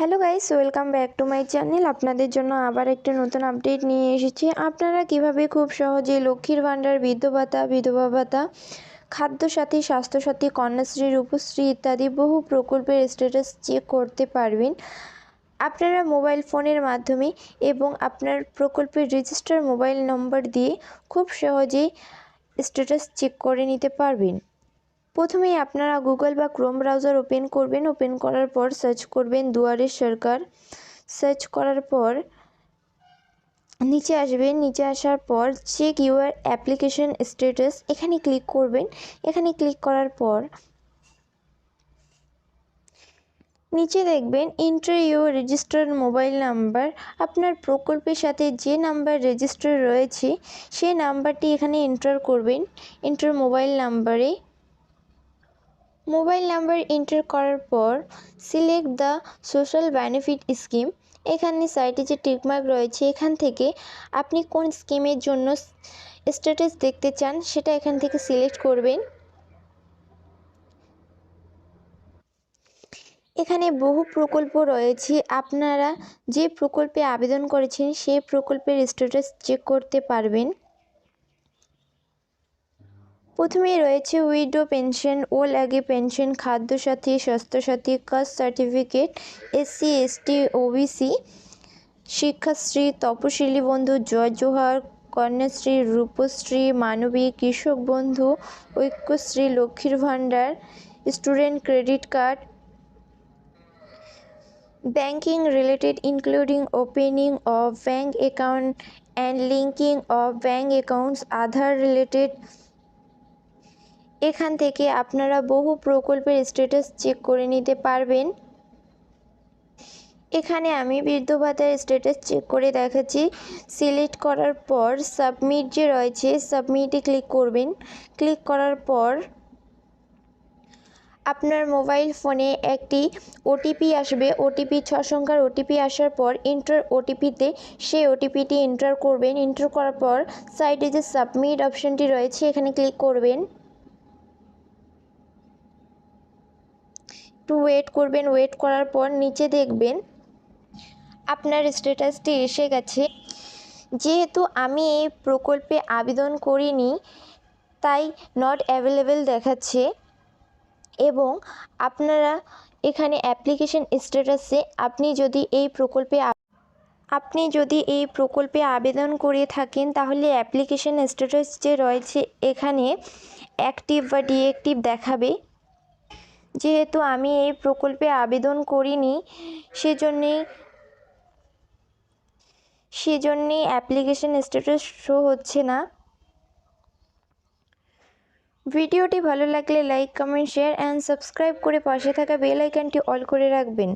Hello guys, welcome back to my channel. আপনাদের জন্য আবার একটি নতুন আপডেট নিয়ে এসেছি। আপনারা কীভাবে খুব সহজে লক্ষ্মীর ভাণ্ডার বৃদ্ধ ভাতা, বিধবা ভাতা, খাদ্যসাথী, স্বাস্থ্যসাথী, কন্যাশ্রী, রূপশ্রী ইত্যাদি বহু প্রকল্পের স্ট্যাটাস চেক করতে পারবেন। আপনারা মোবাইল ফোনের মাধ্যমে এবং আপনার প্রকল্পের রেজিস্টার মোবাইল নম্বর দিয়ে খুব সহজেই স্ট্যাটাস চেক করে নিতে পারবেন। প্রথমেই আপনারা গুগল বা ক্রোম ব্রাউজার ওপেন করবেন। ওপেন করার পর সার্চ করবেন দুয়ারে সরকার। সার্চ করার পর নিচে আসবেন। নিচে আসার পর চেক ইউর অ্যাপ্লিকেশন স্ট্যাটাস এখানে ক্লিক করবেন। এখানে ক্লিক করার পর নিচে দেখবেন enter your registered mobile number আপনার প্রকল্পের সাথে যে নাম্বার রেজিস্টার রয়েছে সেই নাম্বারটি এখানে এন্টার করবেন। এন্টার মোবাইল নাম্বারে মোবাইল নাম্বার এন্টার করার পর select the social benefit scheme. এখানে সাইটে যে টিকমার্ক রয়েছে, এখান থেকে আপনি কোন স্কিমের জন্য স্ট্যাটাস দেখতে চান সেটা এখান থেকে সিলেক্ট করবেন। এখানে বহু প্রকল্প রয়েছে। আপনারা যে প্রকল্পে আবেদন করেছেন, সেই প্রকল্পের স্ট্যাটাস চেক করতে পারবেন। প্রথমেই রয়েছে উইডো পেনশন, ও আগে pension, Khadyasathi, Swasthyasathi, caste certificate, SC, ST, OBC, Sikshashree, Taposili Bandhu, Jai Johar, Kanyashree, Rupashree, মানবী, কৃষক বন্ধু, ঐক্যশ্রী, লক্ষ্মীর ভাণ্ডার, student credit card, banking related including opening of bank account and linking of bank accounts, Aadhaar related এখান থেকে আপনারা বহু প্রকল্পের স্ট্যাটাস চেক করে নিতে পারবেন। এখানে আমি বৃদ্ধ ভাতার স্ট্যাটাস চেক করে দেখাচ্ছি। সিলেক্ট করার পর সাবমিট যে রয়েছে সাবমিটে ক্লিক করবেন। ক্লিক করার পর আপনার মোবাইল ফোনে একটি ওটিপি আসবে। ওটিপি ছ সংখ্যার ওটিপি আসার পর এন্টার ওটিপিতে সেই ওটিপিটি এন্টার করবেন। এন্টার করার পর সাইডে যে সাবমিট অপশানটি রয়েছে, এখানে ক্লিক করবেন। একটু ওয়েট করবেন ওয়েট করার পর নিচে দেখবেন আপনার স্ট্যাটাসটি এসে গেছে। যেহেতু আমি এই প্রকল্পে আবেদন করিনি, তাই নট অ্যাভেলেবেল দেখাচ্ছে এবং আপনারা এখানে অ্যাপ্লিকেশন স্ট্যাটাসে আপনি যদি এই প্রকল্পে আপনি যদি এই প্রকল্পে আবেদন করে থাকেন, তাহলে অ্যাপ্লিকেশন স্ট্যাটাস যে রয়েছে এখানে অ্যাক্টিভ বা ডিঅ্যাক্টিভ দেখাবে। যেহেতু আমি এই প্রকল্পে আবেদন করিনি, সেজন্যেই সেজন্যেই অ্যাপ্লিকেশন স্ট্যাটাস শো হচ্ছে না। ভিডিওটি ভালো লাগলে like comment share and subscribe করে পাশে থাকা বেল আইকনটি অল করে রাখবেন।